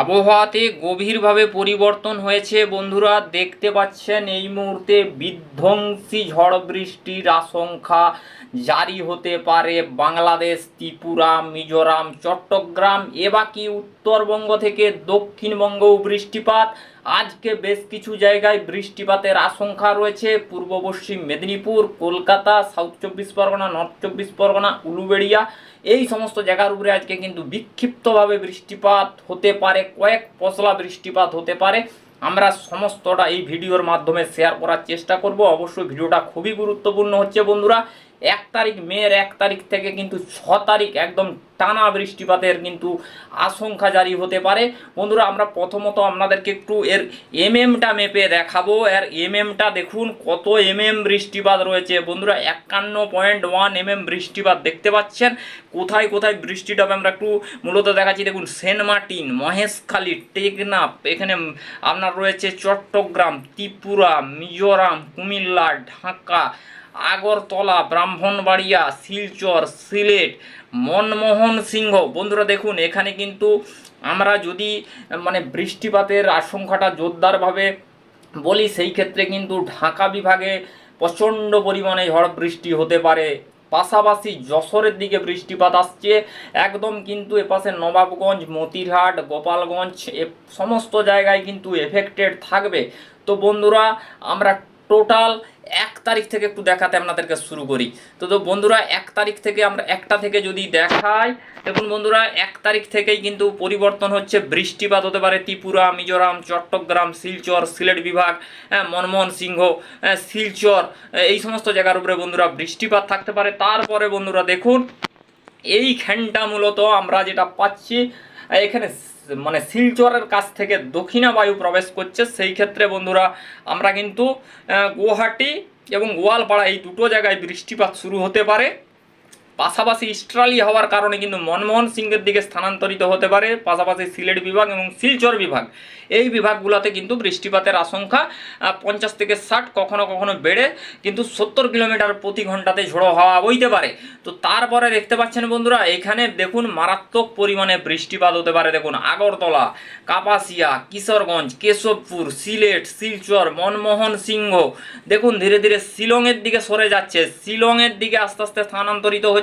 আবহাওয়াতে গভীরভাবে পরিবর্তন হয়েছে, বন্ধুরা। দেখতে পাচ্ছেন এই মুহূর্তে বিধ্বংসী ঝড় বৃষ্টির আশঙ্কা জারি হতে পারে বাংলাদেশ, ত্রিপুরা, মিজোরাম, চট্টগ্রাম এবাকি উত্তরবঙ্গ থেকে দক্ষিণবঙ্গও বৃষ্টিপাত। আজকে বেশ কিছু জায়গায় বৃষ্টিপাতের আশঙ্কা রয়েছে। পূর্ব পশ্চিম মেদিনীপুর, কলকাতা সাউথ চব্বিশ পরগনা নর্থ চব্বিশ পরগনা, উলুবেড়িয়া, এই সমস্ত জায়গার উপরে আজকে কিন্তু বিক্ষিপ্তভাবে বৃষ্টিপাত হতে পারে, কয়েক পশলা বৃষ্টিপাত হতে পারে। আমরা সমস্তটা এই ভিডিওর মাধ্যমে শেয়ার করার চেষ্টা করব। অবশ্যই ভিডিওটা খুবই গুরুত্বপূর্ণ হচ্ছে বন্ধুরা। এক তারিখ মেয়ের এক তারিখ থেকে কিন্তু ছ তারিখ একদম টানা বৃষ্টিপাতের কিন্তু আশঙ্কা জারি হতে পারে। বন্ধুরা, আমরা প্রথমত আপনাদেরকে একটু এর এমএমটা মেপে দেখাবো। এর এমএমটা দেখুন, কত এমএম বৃষ্টিপাত রয়েছে। বন্ধুরা, একান্ন পয়েন্ট ওয়ান এমএম বৃষ্টিপাত দেখতে পাচ্ছেন। কোথায় কোথায় বৃষ্টিটা আমরা একটু মূলত দেখাচ্ছি। দেখুন, সেন্ট মার্টিন, মহেশখালী, টেকনাফ, এখানে আপনার রয়েছে চট্টগ্রাম, ত্রিপুরা, মিজোরাম, কুমিল্লা, ঢাকা আগরতলা, ব্রাহ্মণবাড়িয়া, শিলচর, সিলেট, মনমোহন সিংহ। বন্ধুরা দেখুন, এখানে কিন্তু আমরা যদি মানে বৃষ্টিপাতের আশঙ্কাটা জোরদারভাবে বলি, সেই ক্ষেত্রে কিন্তু ঢাকা বিভাগে প্রচণ্ড পরিমাণে ঝড় বৃষ্টি হতে পারে। পাশাপাশি যশোরের দিকে বৃষ্টিপাত আসছে। একদম কিন্তু এপাশে নবাবগঞ্জ, মতিরহাট, গোপালগঞ্জ, এ সমস্ত জায়গায় কিন্তু এফেক্টেড থাকবে। তো বন্ধুরা, আমরা টোটাল এক তারিখ থেকে একটু দেখাতে আপনাদেরকে শুরু করি। তো তো বন্ধুরা এক তারিখ থেকে আমরা একটা থেকে যদি দেখাই দেখুন বন্ধুরা এক তারিখ থেকেই কিন্তু পরিবর্তন হচ্ছে। বৃষ্টিপাত হতে পারে ত্রিপুরা মিজোরাম চট্টগ্রাম শিলচর সিলেট বিভাগ হ্যাঁ, মনমোহন সিংহ হ্যাঁ, শিলচর এই সমস্ত জায়গার উপরে বন্ধুরা বৃষ্টিপাত থাকতে পারে। তারপরে বন্ধুরা দেখুন এই এইখানটা মূলত আমরা যেটা পাচ্ছি এখানে মানে শিলচরের কাছ থেকে দক্ষিণা বায়ু প্রবেশ করছে, সেই ক্ষেত্রে বন্ধুরা আমরা কিন্তু গুয়াহাটি এবং গোয়ালপাড়া এই দুটো জায়গায় বৃষ্টিপাত শুরু হতে পারে। পাশাপাশি ইস্ট্রালি হওয়ার কারণে কিন্তু মনমোহন সিংয়ের দিকে স্থানান্তরিত হতে পারে, পাশাপাশি সিলেট বিভাগ এবং শিলচর বিভাগ। এই বিভাগগুলোতে কিন্তু বৃষ্টিপাতের আশঙ্কা পঞ্চাশ থেকে ষাট কখনো কখনো বেড়ে কিন্তু সত্তর কিলোমিটার প্রতি ঘন্টাতে ঝোড়ো হাওয়া বইতে পারে। তো তারপরে দেখতে পাচ্ছেন বন্ধুরা, এখানে দেখুন মারাত্মক পরিমাণে বৃষ্টিপাত হতে পারে। দেখুন আগরতলা, কাপাসিয়া, কিশোরগঞ্জ, কেশবপুর, সিলেট, শিলচর, মনমোহন সিংহ। দেখুন ধীরে ধীরে শিলংয়ের দিকে সরে যাচ্ছে। শিলংয়ের দিকে আস্তে আস্তে স্থানান্তরিত হচ্ছে।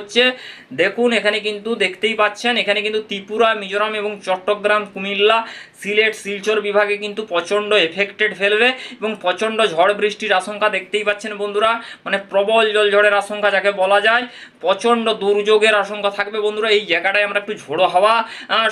দেখুন এখানে কিন্তু দেখতেই পাচ্ছেন এখানে কিন্তু ত্রিপুরা মিজোরাম এবং চট্টগ্রাম কুমিল্লা সিলেট শিলচর বিভাগে কিন্তু প্রচণ্ড এফেক্টেড ফেলবে এবং প্রচণ্ড ঝড় বৃষ্টির আশঙ্কা দেখতেই পাচ্ছেন বন্ধুরা। মানে প্রবল জল ঝড়ের আশঙ্কা যাকে বলা যায়। প্রচণ্ড দুর্যোগের আশঙ্কা থাকবে বন্ধুরা। এই জায়গাটায় আমরা একটু ঝোড়ো হাওয়া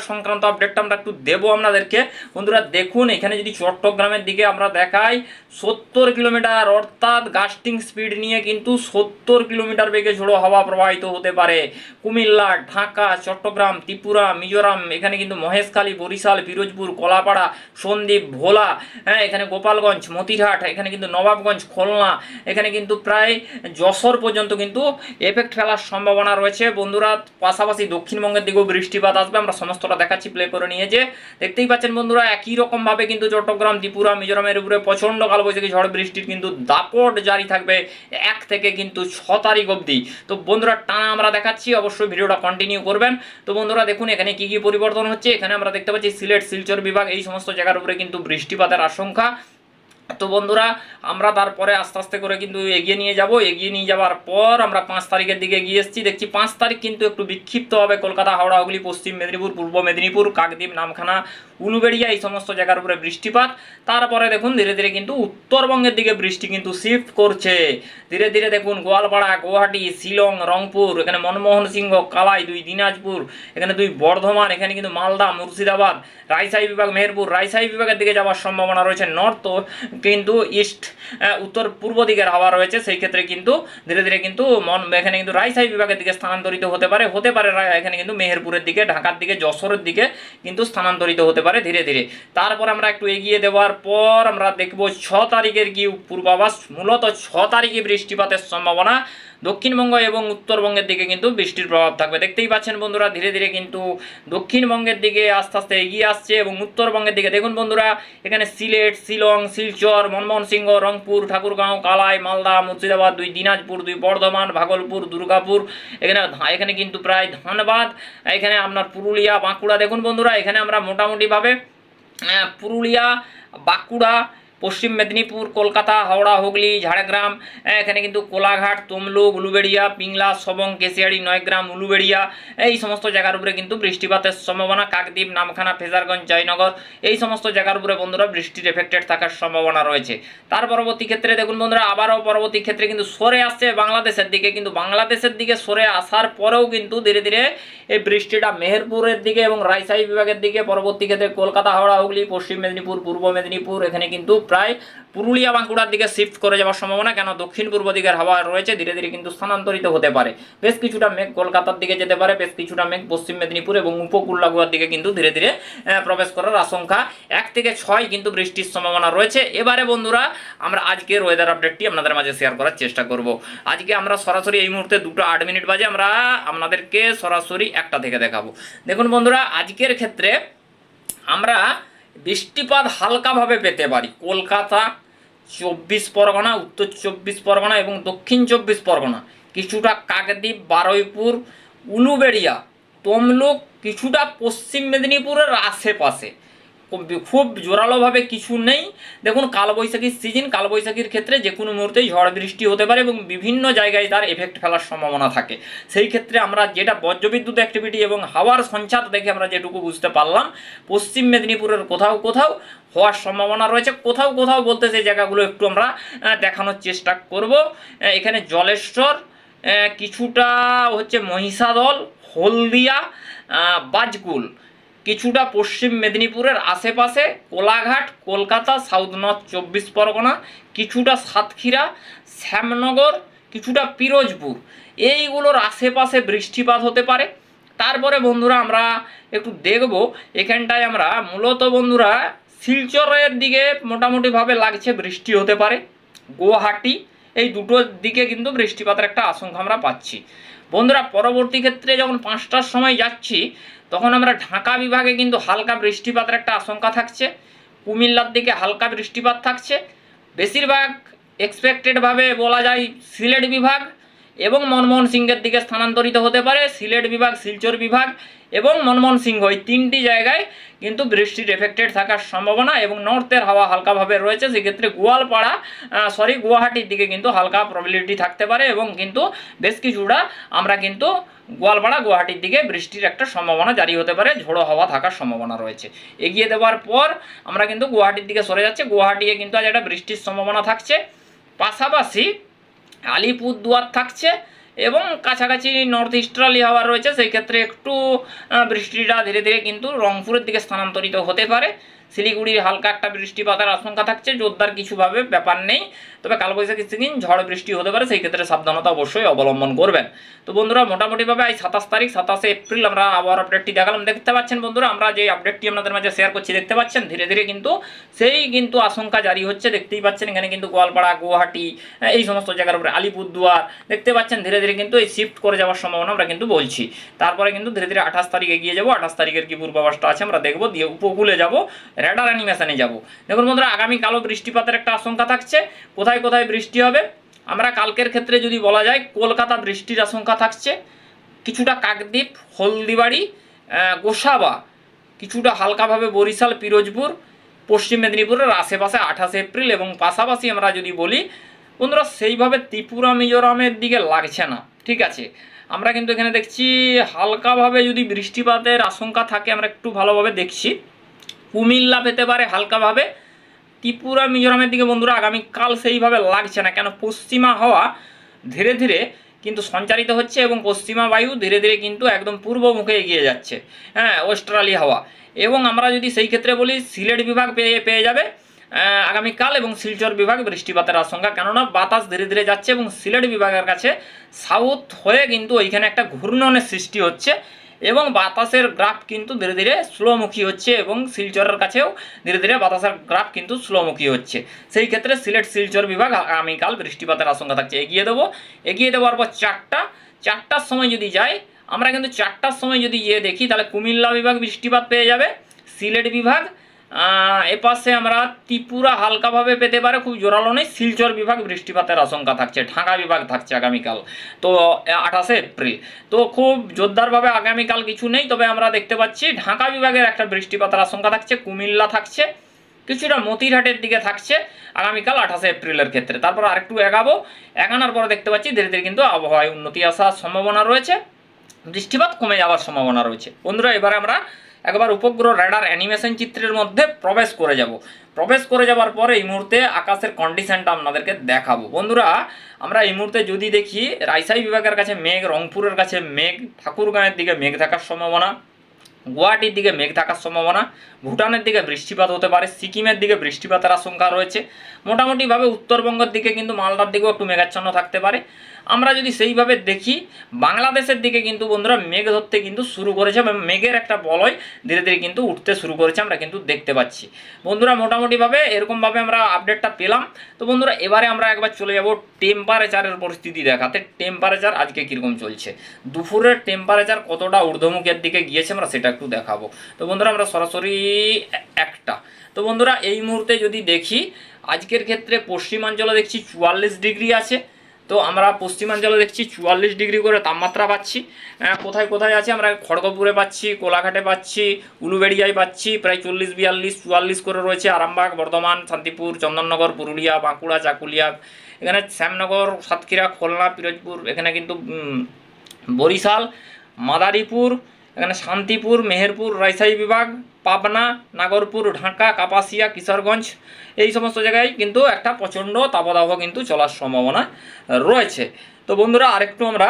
সংক্রান্ত আপডেটটা আমরা একটু দেবো আপনাদেরকে। বন্ধুরা, দেখুন, এখানে যদি চট্টগ্রামের দিকে আমরা দেখাই, সত্তর কিলোমিটার অর্থাৎ গাস্টিং স্পিড নিয়ে কিন্তু সত্তর কিলোমিটার বেগে ঝোড়ো হাওয়া প্রবাহিত হতে পারে। কুমিল্লা, ঢাকা, চট্টগ্রাম, ত্রিপুরা, মিজোরাম, এখানে কিন্তু মহেশখালী, বরিশাল পিরোজপুর কলাপাড়া সন্দ্বীপ ভোলা হ্যাঁ এখানে গোপালগঞ্জ, মতিরহাট, এখানে কিন্তু নবাবগঞ্জ, খুলনা, এখানে কিন্তু প্রায় যশোর পর্যন্ত কিন্তু এফেক্ট ফেলার সম্ভাবনা রয়েছে। বন্ধুরা, পাশাপাশি দক্ষিণবঙ্গের দিকেও বৃষ্টিপাত আসবে, আমরা সমস্তটা দেখাচ্ছি প্লে করে নিয়ে যে দেখতেই পাচ্ছেন বন্ধুরা, একই রকমভাবে কিন্তু চট্টগ্রাম, ত্রিপুরা, মিজোরামের উপরে প্রচণ্ড কালবৈশাখী ঝড় বৃষ্টির কিন্তু দাপট জারি থাকবে এক থেকে কিন্তু ছ তারিখ অবধি। তো বন্ধুরা, টানা আমরা দেখাচ্ছি, অবশ্যই ভিডিওটা কন্টিনিউ করবেন। তো বন্ধুরা, দেখুন এখানে কি কি পরিবর্তন হচ্ছে, এখানে আমরা দেখতে পাচ্ছি সিলেট, শিলচর বিভাগ এই সমস্ত জায়গার উপরে কিন্তু বৃষ্টিপাতের আশঙ্কা। তো বন্ধুরা, আমরা তারপরে আস্তে আস্তে করে কিন্তু এগিয়ে নিয়ে যাব। এগিয়ে নিয়ে যাওয়ার পর আমরা পাঁচ তারিখের দিকে গিয়ে এসেছি। দেখছি পাঁচ তারিখ কিন্তু একটু বিক্ষিপ্ত হবে কলকাতা, হাওড়া, হুগলি, পশ্চিম মেদিনীপুর, পূর্ব মেদিনীপুর, কাকদ্বীপ, নামখানা উলুবেড়িয়া এই সমস্ত জায়গার উপরে বৃষ্টিপাত। তারপরে দেখুন, ধীরে ধীরে কিন্তু উত্তরবঙ্গের দিকে বৃষ্টি কিন্তু শিফট করছে। ধীরে ধীরে দেখুন, গোয়ালপাড়া, গুয়াহাটি, শিলং, রংপুর, এখানে মনমোহন সিংহ, কালাই দুই, দিনাজপুর, এখানে দুই, বর্ধমান, এখানে কিন্তু মালদা, মুর্শিদাবাদ, রাজশাহী বিভাগ, মেহেরপুর, রাজশাহী বিভাগের দিকে যাওয়ার সম্ভাবনা রয়েছে। নর্থ কিন্তু ইস্ট উত্তর পূর্ব দিকের হাওয়া রয়েছে। সেই ক্ষেত্রে কিন্তু ধীরে ধীরে কিন্তু মন, এখানে কিন্তু রাজশাহী বিভাগের দিকে স্থানান্তরিত হতে পারে। হতে পারে, এখানে কিন্তু মেহেরপুরের দিকে, ঢাকার দিকে, যশোরের দিকে কিন্তু স্থানান্তরিত হতে পারে। ধীরে ধীরে। তারপর আমরা একটু এগিয়ে দেওয়ার পর আমরা দেখব ছ তারিখের কি পূর্বাভাস। মূলত ছ তারিখে বৃষ্টিপাতের সম্ভাবনা দক্ষিণবঙ্গ এবং উত্তরবঙ্গের দিকে কিন্তু বৃষ্টির প্রভাব থাকবে। দেখতেই পাচ্ছেন বন্ধুরা, ধীরে ধীরে কিন্তু দক্ষিণবঙ্গের দিকে আস্তে আস্তে এগিয়ে আসছে এবং উত্তরবঙ্গের দিকে দেখুন বন্ধুরা, এখানে সিলেট, শিলং, শিলচর মনমোহন সিংহ রংপুর, ঠাকুরগাঁও, কালাই, মালদা, মুর্শিদাবাদ, দুই দিনাজপুর, দুই বর্ধমান, ভাগলপুর, দুর্গাপুর, এখানে এখানে কিন্তু প্রায় ধানবাদ, এখানে আপনার পুরুলিয়া, বাঁকুড়া। দেখুন বন্ধুরা, এখানে আমরা মোটামুটিভাবে পুরুলিয়া, বাঁকুড়া পশ্চিম মেদিনীপুর, কলকাতা, হাওড়া, হুগলি, ঝাড়গ্রাম এখানে কিন্তু কোলাঘাট, তমলুক, উলুবেড়িয়া, পিংলা, সবং কেশিয়াড়ি নয়গ্রাম, উলুবেড়িয়া, এই সমস্ত জায়গার উপরে কিন্তু বৃষ্টিপাতের সম্ভাবনা, কাকদ্বীপ, নামখানা, ফেজারগঞ্জ, জয়নগর, এই সমস্ত জায়গার উপরে বন্ধুরা বৃষ্টির এফেক্টেড থাকার সম্ভাবনা রয়েছে। তার পরবর্তী ক্ষেত্রে দেখুন বন্ধুরা, আবারও পরবর্তী ক্ষেত্রে কিন্তু সরে আসছে বাংলাদেশের দিকে, কিন্তু বাংলাদেশের দিকে সরে আসার পরেও কিন্তু ধীরে ধীরে এই বৃষ্টিটা মেহেরপুরের দিকে এবং রাজশাহী বিভাগের দিকে, পরবর্তী ক্ষেত্রে কলকাতা, হাওড়া, হুগলি, পশ্চিম মেদিনীপুর, পূর্ব মেদিনীপুর, এখানে কিন্তু প্রায় পুরুলিয়া বাঁকুড়ার দিকে শিফট করে যাওয়ার সম্ভাবনা, কেন দক্ষিণ পূর্ব দিকের হাওয়া রয়েছে, ধীরে ধীরে কিন্তু স্থানান্তরিত হতে পারে। বেশ কিছুটা মেঘ কলকাতার দিকে যেতে পারে, বেশ কিছুটা মেঘ পশ্চিম মেদিনীপুর এবং উপকূল লাগোয়ার দিকে কিন্তু ধীরে ধীরে প্রবেশ করার আশঙ্কা। এক থেকে ছয় কিন্তু বৃষ্টির সম্ভাবনা রয়েছে। এবারে বন্ধুরা, আমরা আজকের ওয়েদার আপডেটটি আপনাদের মাঝে শেয়ার করার চেষ্টা করব। আজকে আমরা সরাসরি এই মুহূর্তে দুটো আট মিনিট বাজে, আমরা আপনাদেরকে সরাসরি একটা থেকে দেখাবো। দেখুন বন্ধুরা, আজকের ক্ষেত্রে আমরা বৃষ্টিপাত হালকাভাবে পেতে পারি। কলকাতা চব্বিশ পরগনা, উত্তর চব্বিশ পরগনা এবং দক্ষিণ চব্বিশ পরগনা। কিছুটা কাকদ্বীপ, বারুইপুর, উলুবেড়িয়া, তমলুক, কিছুটা পশ্চিম মেদিনীপুরের আশেপাশে। খুব- জোরালোভাবে কিছু নেই। দেখুন, কালবৈশাখীর সিজন কালবৈশাখীর ক্ষেত্রে যে কোনো মুহূর্তেই ঝড় বৃষ্টি হতে পারে এবং বিভিন্ন জায়গায় তার এফেক্ট ফেলার সম্ভাবনা থাকে। সেই ক্ষেত্রে আমরা যেটা বজ্রবিদ্যুৎ অ্যাক্টিভিটি এবং হাওয়ার সঞ্চার দেখে আমরা যেটুকু বুঝতে পারলাম, পশ্চিম মেদিনীপুরের কোথাও কোথাও হওয়ার সম্ভাবনা রয়েছে। কোথাও কোথাও বলতে সেই জায়গাগুলো একটু আমরা দেখানোর চেষ্টা করব। এখানে জলেশ্বর কিছুটা হচ্ছে মহিষাদল, হলদিয়া বাজকুল। কিছুটা পশ্চিম মেদিনীপুরের আশেপাশে কোলাঘাট, কলকাতা, সাউথ নর্থ চব্বিশ পরগনা, কিছুটা সাতক্ষীরা, শ্যামনগর, কিছুটা পিরোজপুর। এইগুলোর আশেপাশে বৃষ্টিপাত হতে পারে। তারপরে বন্ধুরা আমরা একটু দেখব। এখানটায় আমরা মূলত বন্ধুরা শিলচরের দিকে মোটামুটিভাবে লাগছে বৃষ্টি হতে পারে। গুয়াহাটি, এই দুটোর দিকে কিন্তু বৃষ্টিপাতের একটা আশঙ্কা আমরা পাচ্ছি। বন্ধুরা, পরবর্তী ক্ষেত্রে যখন পাঁচটার সময় যাচ্ছি তখন আমরা ঢাকা বিভাগে কিন্তু হালকা বৃষ্টিপাতের একটা আশঙ্কা থাকছে। কুমিল্লার দিকে হালকা বৃষ্টিপাত থাকছে। বেশিরভাগ এক্সপেক্টেডভাবে বলা যায় সিলেট বিভাগ। এবং মনমোহন সিংহের দিকে স্থানান্তরিত হতে পারে, সিলেট বিভাগ, শিলচর বিভাগ এবং মনমোহন সিংহ। এই তিনটি জায়গায় কিন্তু বৃষ্টির এফেক্টেড থাকার সম্ভাবনা এবং নর্থের হাওয়া হালকাভাবে রয়েছে। সেক্ষেত্রে গোয়ালপাড়া সরি গুয়াহাটির দিকে কিন্তু হালকা প্রবিলিটি থাকতে পারে এবং কিন্তু বেশ কিছুটা আমরা কিন্তু গোয়ালপাড়া, গুয়াহাটির দিকে বৃষ্টির একটা সম্ভাবনা জারি হতে পারে, ঝোড়ো হাওয়া থাকার সম্ভাবনা রয়েছে। এগিয়ে দেওয়ার পর আমরা কিন্তু গুয়াহাটির দিকে সরে যাচ্ছে। গুয়াহাটিতে কিন্তু আজ একটা বৃষ্টির সম্ভাবনা থাকছে। পাশাপাশি আলিপুরদুয়ার থাকছে এবং কাছাকাছি নর্থ ইস্টার্লি হাওয়া রয়েছে, সেই ক্ষেত্রে একটু বৃষ্টিটা ধীরে ধীরে কিন্তু রংপুরের দিকে স্থানান্তরিত হতে পারে। শিলিগুড়ির হালকা একটা বৃষ্টিপাতের আশঙ্কা থাকছে, জোরদার কিছুভাবে ব্যাপার নেই। তবে কালবৈশাখী সিজন ঝড় বৃষ্টি হতে পারে, সেই ক্ষেত্রে সাবধানতা অবশ্যই অবলম্বন করবেন। তো বন্ধুরা, মোটামুটিভাবে এই সাতাশ তারিখ, সাতাশে এপ্রিল আমরা আবহাওয়ার আপডেটটি দেখালাম। দেখতে পাচ্ছেন বন্ধুরা, আমরা যে আপডেটটি আপনাদের মাঝে শেয়ার করছি, দেখতে পাচ্ছেন? ধীরে ধীরে কিন্তু সেই কিন্তু আশঙ্কা জারি হচ্ছে। দেখতেই পাচ্ছেন, এখানে কিন্তু গোয়ালপাড়া, গুয়াহাটি এই সমস্ত জায়গার উপরে, আলিপুরদুয়ার, দেখতে পাচ্ছেন? ধীরে ধীরে কিন্তু এই শিফট করে যাওয়ার সম্ভাবনা আমরা কিন্তু বলছি। তারপরে কিন্তু ধীরে ধীরে আঠাশ তারিখ এগিয়ে যাব, আঠাশ তারিখের কি পূর্বাভাসটা আছে আমরা দেখব, দিয়ে উপকূলে যাব। রেডার অ্যানিমেশনে যাব। দেখুন বন্ধুরা আগামীকালও বৃষ্টিপাতের একটা আশঙ্কা থাকছে। কোথায় কোথায় বৃষ্টি হবে? আমরা কালকের ক্ষেত্রে যদি বলা যায়, কলকাতা বৃষ্টির আশঙ্কা থাকছে। কিছুটা কাকদ্বীপ, হলদিবাড়ি গোসাবা, কিছুটা হালকাভাবে বরিশাল, পিরোজপুর, পশ্চিম মেদিনীপুরের আশেপাশে আঠাশে এপ্রিল এবং পাশাপাশি আমরা যদি বলি, বন্ধুরা, সেইভাবে ত্রিপুরা, মিজোরামের দিকে লাগছে না। ঠিক আছে? আমরা কিন্তু এখানে দেখছি, হালকাভাবে যদি বৃষ্টিপাতের আশঙ্কা থাকে, আমরা একটু ভালোভাবে দেখছি। কুমিল্লা পেতে পারে হালকাভাবে। ত্রিপুরা, মিজোরামের দিকে বন্ধুরা আগামীকাল সেইভাবে লাগছে না। কেন? পশ্চিমা হাওয়া ধীরে ধীরে কিন্তু সঞ্চারিত হচ্ছে এবং পশ্চিমা বায়ু ধীরে ধীরে কিন্তু একদম পূর্বমুখে এগিয়ে যাচ্ছে। হ্যাঁ ওয়েস্ট্রালি হাওয়া। এবং আমরা যদি সেই ক্ষেত্রে বলি, সিলেট বিভাগ পেয়ে পেয়ে যাবে আগামীকাল এবং শিলচর বিভাগ বৃষ্টিপাতের আশঙ্কা। কেননা, বাতাস ধীরে ধীরে যাচ্ছে এবং সিলেট বিভাগের কাছে সাউথ হয়ে কিন্তু ওইখানে একটা ঘূর্ণনের সৃষ্টি হচ্ছে। এবং বাতাসের গ্রাফ কিন্তু ধীরে ধীরে স্লোমুখী হচ্ছে এবং শিলচরের কাছেও ধীরে ধীরে বাতাসের গ্রাফ কিন্তু স্লোমুখী হচ্ছে। সেই ক্ষেত্রে সিলেট শিলচর বিভাগ আগামীকাল বৃষ্টিপাতের আশঙ্কা থাকছে। এগিয়ে দেবো। এগিয়ে দেওয়ার পর চারটা, চারটার সময় যদি যাই, আমরা কিন্তু চারটার সময় যদি গিয়ে দেখি, তাহলে কুমিল্লা বিভাগ বৃষ্টিপাত পেয়ে যাবে, সিলেট বিভাগ এপাশে আমরা ত্রিপুরা হালকাভাবে পেতে পারে, খুব জোরালো নেই। শিলচর বিভাগ বৃষ্টিপাতের আশঙ্কা থাকছে, ঢাকা বিভাগ থাকছে আগামীকাল। তো আঠাশে এপ্রিল। তো খুব জোরদারভাবে আগামীকাল কিছু নেই, তবে আমরা দেখতে পাচ্ছি ঢাকা বিভাগের একটা বৃষ্টিপাতের আশঙ্কা থাকছে, কুমিল্লা থাকছে, কিছুটা মতিরহাটের দিকে থাকছে আগামীকাল আঠাশে এপ্রিলের ক্ষেত্রে। তারপর আরেকটু এগাবো, এগানোর পরে দেখতে পাচ্ছি ধীরে ধীরে কিন্তু আবহাওয়ায় উন্নতি আসার সম্ভাবনা রয়েছে, বৃষ্টিপাত কমে যাওয়ার সম্ভাবনা রয়েছে। বন্ধুরা, এবারে আমরা একবার উপগ্রহ রেডার অ্যানিমেশন চিত্রের মধ্যে প্রবেশ করে যাব। প্রবেশ করে যাওয়ার পরে এই মুহূর্তে আকাশের কন্ডিশনটা আপনাদেরকে দেখাবো। বন্ধুরা, আমরা এই মুহূর্তে যদি দেখি, রাইসাই বিভাগের কাছে মেঘ, রংপুরের কাছে মেঘ ঠাকুরগাঁয়ের দিকে মেঘ থাকার সম্ভাবনা, গুয়াহাটির দিকে মেঘ থাকার সম্ভাবনা, ভুটানের দিকে বৃষ্টিপাত হতে পারে, সিকিমের দিকে বৃষ্টিপাতের আশঙ্কা রয়েছে। মোটামুটিভাবে উত্তরবঙ্গের দিকে কিন্তু মালদার দিকেও একটু মেঘাচ্ছন্ন থাকতে পারে। আমরা যদি সেইভাবে দেখি, বাংলাদেশের দিকে কিন্তু বন্ধুরা মেঘ ধরতে কিন্তু শুরু করেছে এবং মেঘের একটা বলয় ধীরে ধীরে কিন্তু উঠতে শুরু করেছে আমরা কিন্তু দেখতে পাচ্ছি। বন্ধুরা মোটামুটিভাবে এরকমভাবে আমরা আপডেটটা পেলাম। তো বন্ধুরা এবারে আমরা একবার চলে যাব টেম্পারেচারের পরিস্থিতি দেখাতে। টেম্পারেচার আজকে কীরকম চলছে? দুপুরের টেম্পারেচার কতটা ঊর্ধ্বমুখের দিকে গিয়েছে আমরা সেটা একটু দেখাবো। তো বন্ধুরা আমরা সরাসরি একটা। তো বন্ধুরা এই মুহূর্তে যদি দেখি, আজকের ক্ষেত্রে পশ্চিমাঞ্চলে দেখছি চুয়াল্লিশ ডিগ্রি আছে। তো আমরা পশ্চিমাঞ্চলে দেখছি চুয়াল্লিশ ডিগ্রি করে তাপমাত্রা পাচ্ছি। কোথায় কোথায় আছে? আমরা খড়গপুরে পাচ্ছি, কোলাঘাটে পাচ্ছি, উলুবেড়িয়ায় পাচ্ছি, প্রায় চল্লিশ, বিয়াল্লিশ, চুয়াল্লিশ করে রয়েছে আরামবাগ, বর্ধমান, শান্তিপুর, চন্দননগর, পুরুলিয়া, বাঁকুড়া, চাকুলিয়া, এখানে শ্যামনগর, সাতক্ষীরা, খুলনা, পিরোজপুর, এখানে কিন্তু বরিশাল, মাদারীপুর, এখানে শান্তিপুর, মেহেরপুর, রাজশাহী বিভাগ পাবনা, নাগরপুর, ঢাকা, কাপাসিয়া, কিশোরগঞ্জ এই সমস্ত জায়গায় কিন্তু একটা প্রচণ্ড তাপদাহ কিন্তু চলার সম্ভাবনা রয়েছে। তো বন্ধুরা, আরেকটু আমরা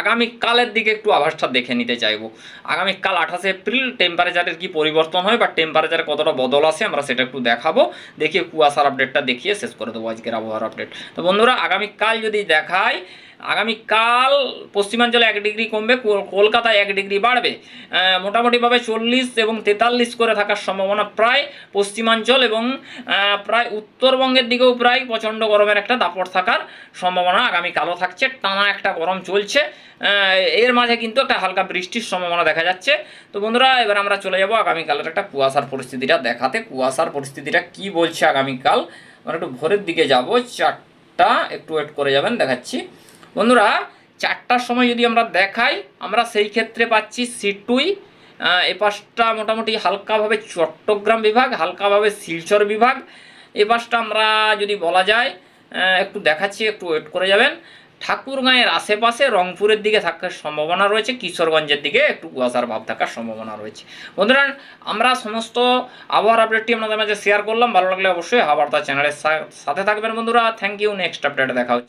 আগামীকালের দিকে একটু আভাসটা দেখে নিতে চাইব। আগামীকাল আঠাশে এপ্রিল টেম্পারেচারের কি পরিবর্তন হয় বা টেম্পারেচারে কতটা বদল আসে আমরা সেটা একটু দেখাবো। দেখিয়ে কুয়াশার আপডেটটা দেখিয়ে শেষ করে দেবো আজকের আবহাওয়ার আপডেট তো বন্ধুরা, আগামীকাল যদি দেখায় আগামীকাল পশ্চিমাঞ্চলে এক ডিগ্রি কমবে কল- কলকাতায় এক ডিগ্রি বাড়বে। মোটামুটিভাবে চল্লিশ এবং তেতাল্লিশ করে থাকার সম্ভাবনা প্রায় পশ্চিমাঞ্চল এবং প্রায় উত্তরবঙ্গের দিকেও প্রায় প্রচণ্ড গরমের একটা দাপট থাকার সম্ভাবনা আগামীকালও থাকছে। টানা একটা গরম চলছে। এর মাঝে কিন্তু একটা হালকা বৃষ্টির সম্ভাবনা দেখা যাচ্ছে। তো বন্ধুরা, এবার আমরা চলে যাব আগামীকালের একটা কুয়াশার পরিস্থিতিটা দেখাতে। কুয়াশার পরিস্থিতিটা কি বলছে আগামীকাল? আমরা একটু ভোরের দিকে যাব। চারটা, একটু ওয়েট করে যাবেন, দেখাচ্ছি। বন্ধুরা, চারটার সময় যদি আমরা দেখাই, আমরা সেই ক্ষেত্রে পাচ্ছি সিটুই এ পাশটা মোটামুটি হালকাভাবে চট্টগ্রাম বিভাগ, হালকাভাবে শিলচর বিভাগ, এ পাশটা আমরা যদি বলা যায় একটু দেখাচ্ছি, একটু ওয়েট করে যাবেন। ঠাকুরগাঁয়ের আশেপাশে রংপুরের দিকে থাকার সম্ভাবনা রয়েছে, কিশোরগঞ্জের দিকে একটু কুয়াশার ভাব থাকার সম্ভাবনা রয়েছে। বন্ধুরা, আমরা সমস্ত আবহাওয়ার আপডেটটি আপনাদের মাঝে শেয়ার করলাম, ভালো লাগলে অবশ্যই হাওয়ার্তা চ্যানেলের সা- সাথে থাকবেন বন্ধুরা। থ্যাংক ইউ নেক্সট আপডেট দেখা হচ্ছে।